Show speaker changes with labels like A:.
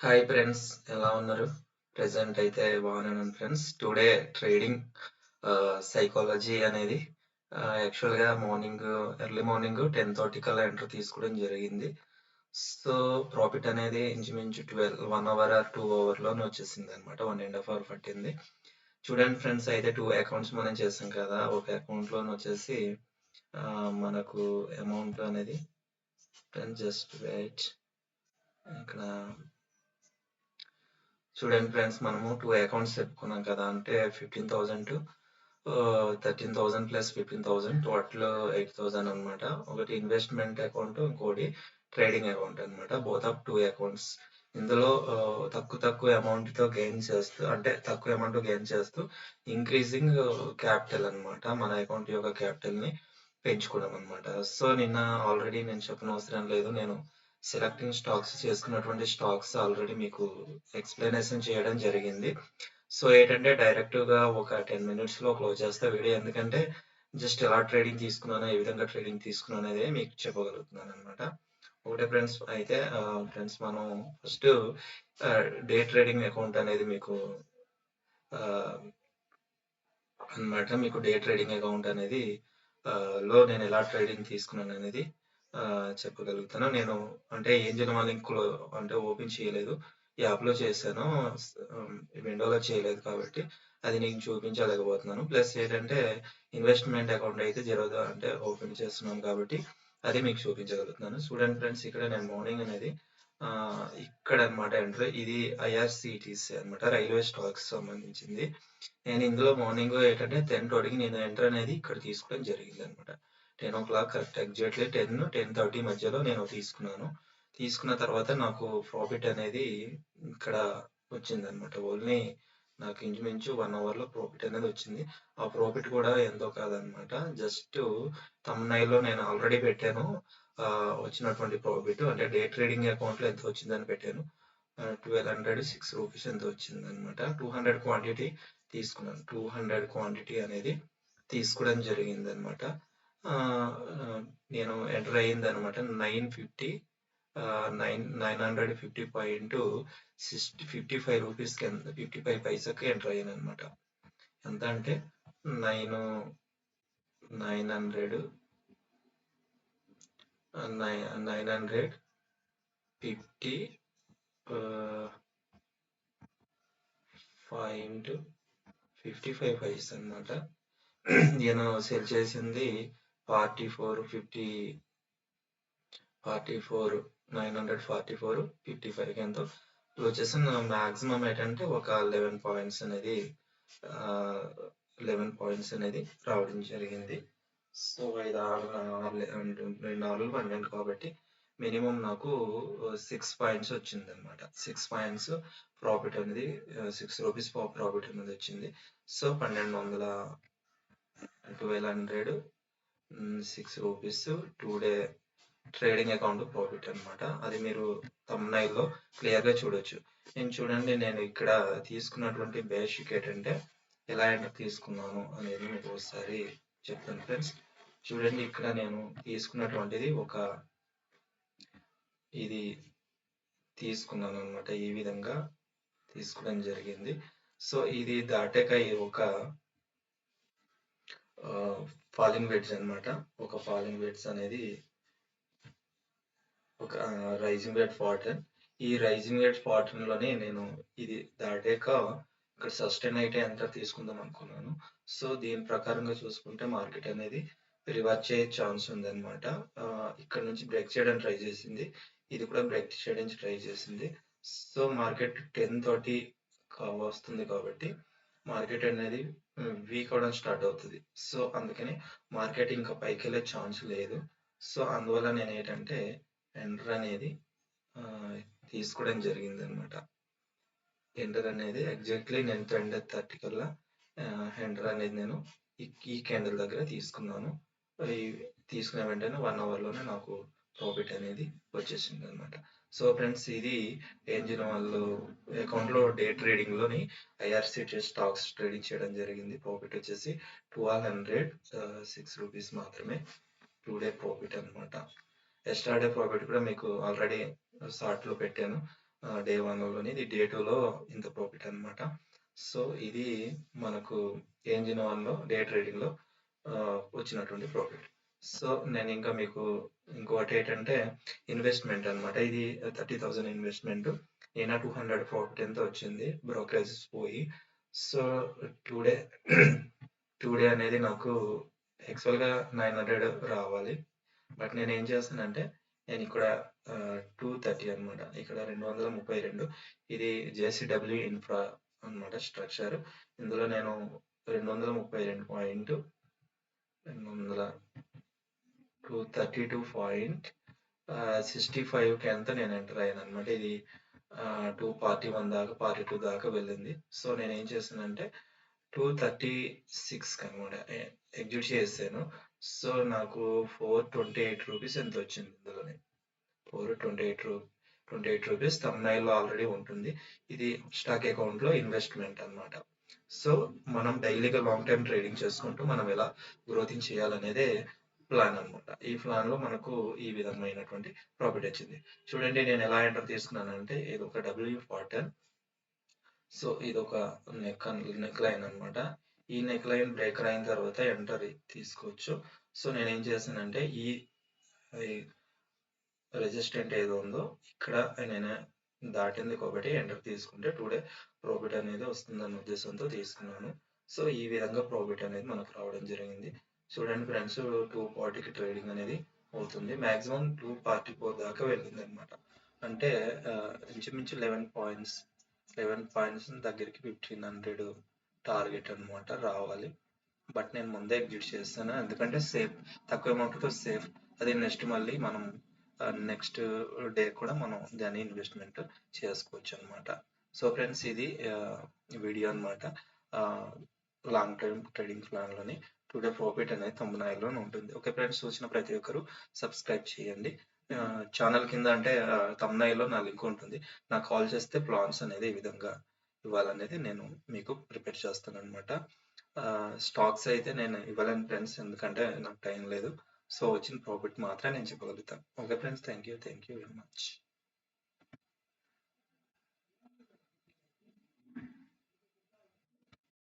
A: Hi friends ఎలా ఉన్నారు? Present అయితే బాగున్నాను ఫ్రెండ్స్ టుడే ట్రేడింగ్ సైకాలజీ అనేది యాక్చువల్గా morning early morning ten thirty కల్లా ఎంటర్ తీసుకోవడం జరిగింది. సో ప్రాఫిట్ అనేది ఇంచుమించు twelve one hour or two అవర్లోనే వచ్చేసింది అనమాట వన్ అండ్ హాఫ్ అవర్ పట్టింది. చూడండి ఫ్రెండ్స్ అయితే టూ అకౌంట్స్ మనం చేసాం కదా ఒక అకౌంట్లో వచ్చేసి మనకు అమౌంట్ అనేది జస్ట్ వెయిట్ ఇక్కడ చూడండి ఫ్రెండ్స్ మనము టూ అకౌంట్స్ చెప్పుకున్నాం కదా అంటే fifteen thousand thirteen thousand plus fifteen thousand total eight thousand అనమాట ఒకటి ఇన్వెస్ట్మెంట్ అకౌంట్ ఇంకోటి ట్రేడింగ్ అకౌంట్ అన్నమాట. బోత్ ఆఫ్ టూ అకౌంట్స్ ఇందులో తక్కువ తక్కువ అమౌంట్తో గెయిన్ చేస్తూ అంటే తక్కువ అమౌంట్ గెయిన్ చేస్తూ ఇంక్రీజింగ్ క్యాపిటల్ అన్నమాట. మన అకౌంట్ యొక్క క్యాపిటల్ని పెంచుకోవడం అన్నమాట. సో నిన్న ఆల్రెడీ నేను చెప్పిన అవసరం లేదు. నేను సెలెక్టింగ్ స్టాక్స్ చేసుకున్నటువంటి స్టాక్స్ ఆల్రెడీ మీకు ఎక్స్ప్లెనేషన్ చేయడం జరిగింది. సో ఏంటంటే డైరెక్ట్గా ఒక టెన్ మినిట్స్లో క్లోజ్ చేస్తా వీడియో. ఎందుకంటే జస్ట్ ఎలా ట్రేడింగ్ తీసుకున్నాను ఏ విధంగా ట్రేడింగ్ తీసుకున్నాను అనేది మీకు చెప్పగలుగుతున్నాను అనమాట ఒకటే ఫ్రెండ్స్ అయితే ఫ్రెండ్స్ మనం ఫస్ట్ డే ట్రేడింగ్ అకౌంట్ అనేది మీకు అన్నమాట. మీకు డే ట్రేడింగ్ అకౌంట్ అనేది లో నేను ఎలా ట్రేడింగ్ తీసుకున్నాను అనేది చెప్పగలుగుతాను. నేను అంటే ఏంజల్ లింక్ అంటే ఓపెన్ చేయలేదు. యాప్లో చేశాను. విండోలో చేయలేదు కాబట్టి అది నీకు చూపించలేకపోతున్నాను. ప్లస్ ఏంటంటే ఇన్వెస్ట్మెంట్ అకౌంట్ అయితే జీరో అంటే ఓపెన్ చేస్తున్నాను కాబట్టి అది మీకు చూపించగలుగుతున్నాను. స్టూడెంట్ ఫ్రెండ్స్ ఇక్కడ నేను మార్నింగ్ అనేది ఇక్కడ అన్నమాట ఎంటర్ ఇది ఐఆర్సిటిసి అనమాట రైల్వే స్టాక్స్ సంబంధించింది. నేను ఇందులో మార్నింగ్ ఏంటంటే టెన్ ట్వంటీకి నేను ఎంటర్ అనేది ఇక్కడ తీసుకోవడం జరిగింది అనమాట ten o'clock correct exactly ten ten thirty మధ్యలో నేను తీసుకున్నాను. తీసుకున్న తర్వాత నాకు ప్రాఫిట్ అనేది ఇక్కడ వచ్చింది అనమాట ఓన్లీ నాకు ఇంచుమించు వన్ అవర్లో ప్రాఫిట్ అనేది వచ్చింది. ఆ ప్రాఫిట్ కూడా ఎంతో కాదనమాట జస్ట్లో నేను ఆల్రెడీ పెట్టాను. వచ్చినటువంటి ప్రాఫిట్ అంటే డే ట్రేడింగ్ అకౌంట్లో ఎంత వచ్చిందని పెట్టాను. ట్వెల్వ్ హండ్రెడ్ సిక్స్ రూపీస్ ఎంత వచ్చింది అనమాట టూ హండ్రెడ్ క్వాంటిటీ తీసుకున్నాను. టూ హండ్రెడ్ క్వాంటిటీ అనేది తీసుకోవడం జరిగింది అనమాట నేను ఎంటర్ అయ్యింది అనమాట nine fifty nine nine hundred fifty point sixty fifty five రూపీస్కి ఫిఫ్టీ ఫైవ్ పైసాకి ఎంటర్ అయ్యాను అనమాట ఎంత అంటే nine nine hundred nine hundred fifty point fifty five paise అనమాట నేను సెల్ చేసింది forty four fifty forty four nine hundred forty four fifty five ఎంతో? ఇప్పుడు వచ్చేసి మ్యాక్సిమం ఏంటంటే ఒక లెవెన్ పాయింట్స్ అనేది లెవెన్ పాయింట్స్ అనేది రావడం జరిగింది. సో ఐదు ఆరు రెండు నాలుగు పన్నెండు కాబట్టి మినిమం నాకు సిక్స్ పాయింట్స్ వచ్చింది అనమాట సిక్స్ పాయింట్స్ ప్రాఫిట్ అనేది సిక్స్ రూపీస్ ప్రాఫిట్ అనేది వచ్చింది. సో పన్నెండు వందల twelve hundred six rupees today trading account profit అన్నమాట. అది మీరు లో క్లియర్గా చూడొచ్చు. నేను చూడండి నేను ఇక్కడ తీసుకున్నటువంటి బేసిక్ ఏంటంటే ఎలా ఎంటర్ తీసుకున్నాను అనేది మీకు ఒకసారి చెప్తాను ఫ్రెండ్స్ చూడండి ఇక్కడ నేను తీసుకున్నటువంటిది ఒక ఇది తీసుకున్నాను అనమాట ఈ విధంగా తీసుకోవడం జరిగింది. సో ఇది దాటాక ఒక ఫాలింగ్ వెడ్జ్ అనమాట ఒక ఫాలింగ్ వెడ్జ్ అనేది ఒక రైజింగ్ వెడ్ ఫార్టన్ ఈ రైజింగ్ వెడ్ ఫార్టన్లోనే నేను ఇది దాటాక ఇక్కడ సస్టైన్ అయితే ఎంత తీసుకుందాం అనుకున్నాను. సో దీని ప్రకారంగా చూసుకుంటే మార్కెట్ అనేది రివర్స్ అయ్యే ఛాన్స్ ఉందన్నమాట. ఇక్కడ నుంచి బ్రేక్ చేయడానికి ట్రై చేసింది. ఇది కూడా బ్రేక్ చేయడానికి ట్రై చేసింది. సో మార్కెట్ టెన్ థర్టీ వస్తుంది కాబట్టి మార్కెట్ అనేది uh, వీక్ అవడం స్టార్ట్ అవుతుంది. సో అందుకని మార్కెట్ ఇంకా పైకి వెళ్ళే ఛాన్స్ లేదు. సో అందువల్ల నేను ఏంటంటే ఎంటర్ అనేది uh, తీసుకోవడం జరిగింది అనమాట ఎంటర్ అనేది ఎగ్జాక్ట్లీ నేను టెన్ థర్టీ కల్లా uh, ఎంటర్ అనేది నేను ఈ ఈ క్యాండిల్ దగ్గర తీసుకున్నాను. తీసుకున్న వెంటనే వన్ అవర్లోనే నాకు ప్రాఫిట్ అనేది వచ్చేసింది అనమాట సో ఫ్రెండ్స్ ఇది ఏంజిన్ వాళ్ళు అకౌంట్లో డే ట్రేడింగ్లోని ఐఆర్సిటీ స్టాక్స్ ట్రేడింగ్ చేయడం జరిగింది ప్రాఫిట్ వచ్చేసి ట్వెల్వ్ హండ్రెడ్ సిక్స్ రూపీస్ మాత్రమే టూ డే ప్రాఫిట్ అనమాట ఎస్టర్డే డే ప్రాఫిట్ కూడా మీకు ఆల్రెడీ షార్ట్లో పెట్టాను డే వన్లోని ఇది డే టూలో ఇంత ప్రాఫిట్ అన్నమాట. సో, ఇది మనకు ఏంజిన్ వన్‌లో డే ట్రేడింగ్లో వచ్చినటువంటి ప్రాఫిట్. సో, నేను ఇంకా మీకు ఇంకొకటి ఏంటంటే ఇన్వెస్ట్‌మెంట్ అన్నమాట. ఇది 30,000 ఇన్వెస్ట్‌మెంట్. నేను టూ హండ్రెడ్ ప్రాఫిట్ ఎంత వచ్చింది బ్రోకరేజెస్ పోయి. సో, టుడే టుడే అనేది నాకు యాక్చువల్‌గా 900 రావాలి. బట్ నేను ఏం చేస్తానంటే నేను ఇక్కడ టూ థర్టీ అనమాట ఇక్కడ 232 ఇది జేసీడబ్ల్యూ ఇన్ఫ్రా అన్నమాట స్ట్రక్చర్. ఇందులో నేను 232 పాయింట్ రెండు వందల టూ థర్టీ టూ పాయింట్ ఆహ్, 65కి ఎంతో నేను ఎంటర్ అయ్యాను అనమాట ఇది టూ పార్టీ వన్ దాకా పార్టీ టూ దాకా వెళ్ళింది. సో, నేను నేనేం చేశానంటే 236కి అన్నమాట ఎ ఎగ్జిట్ చేసాను సో, నాకు 428 రూపీస్ ఎంత వచ్చింది ఇందులోనే. 428 రూ 28 రూపీస్ తమిళనాడులో ఆల్రెడీ ఉంటుంది. ఇది స్టాక్ అకౌంట్‌లో ఇన్వెస్ట్‌మెంట్ అన్నమాట. సో, మనం డైలీగా లాంగ్ టైం ట్రేడింగ్ చేసుకుంటూ మనం ఎలా గ్రోతింగ్ చేయాలనేదే ప్లాన్ అన్నమాట. ఈ ప్లాన్లో మనకు ఈ విధమైనటువంటి ప్రాఫిట్ వచ్చింది. చూడండి నేను ఎలా ఎంటర్ తీసుకున్నానంటే ఒక డబ్ల్యూ పాటర్న్. సో, ఇది ఒక నెక్ నెక్ లైన్ అన్నమాట. ఈ నెక్ లైన్ బ్రేకర్ అయిన తర్వాత ఎంటర్ తీసుకోవచ్చు. సో, నేను చేశానంటే చేసానంటే ఈ రెసిస్టెంట్ ఏదో ఉందో ఇక్కడ నేను దాటింది కాబట్టి ఎంటర్ తీసుకుంటే టుడే ప్రాఫిట్ అనేది వస్తుందన్న ఉద్దేశంతో తీసుకున్నాను. సో, ఈ విధంగా ప్రాఫిట్ అనేది మనకు రావడం జరిగింది. చూడండి ఫ్రెండ్స్ 240కి ట్రేడింగ్ అనేది అవుతుంది. మాక్సిమం 244 దాకా వెళ్ళిందన్నమాట. అంటే ఇంచుమించు 11 పాయింట్స్ 11 పాయింట్స్ దగ్గరికి 1500 టార్గెట్ అన్నమాట రావాలి. బట్ నేను ముందే ఎగ్జిట్ చేస్తాను ఎందుకంటే సేఫ్ తక్కువ అమౌంట్‌తో సేఫ్. అది నెక్స్ట్ మళ్ళీ మనం నెక్స్ట్ డే కూడా మనం దాన్ని ఇన్వెస్ట్‌మెంట్ చేసుకోవచ్చు అనమాట సో, ఫ్రెండ్స్ ఇది వీడియో అన్నమాట. లాంగ్ టర్మ్ ట్రేడింగ్ ప్లాన్‌లోని టుడే ప్రాఫిట్ అనేది థంబ్‌నెయిల్‌లోనే ఉంటుంది. ఓకే ఫ్రెండ్స్ చూసిన ప్రతి ఒక్కరు సబ్స్క్రైబ్ చేయండి. ఛానల్ కింద అంటే తమ్నాయిలో నా లింక్ ఉంటుంది. నాకు కాల్ చేస్తే ప్లాన్స్ అనేది ఈ విధంగా ఇవ్వాలనేది నేను మీకు ప్రిపేర్ చేస్తాను అనమాట స్టాక్స్ అయితే నేను ఇవ్వలేను ఫ్రెండ్స్ ఎందుకంటే నాకు టైం లేదు. సో, వచ్చిన ప్రాఫిట్ మాత్రమే నేను చెప్పగలుగుతాను. Okay friends thank you. Thank you very much.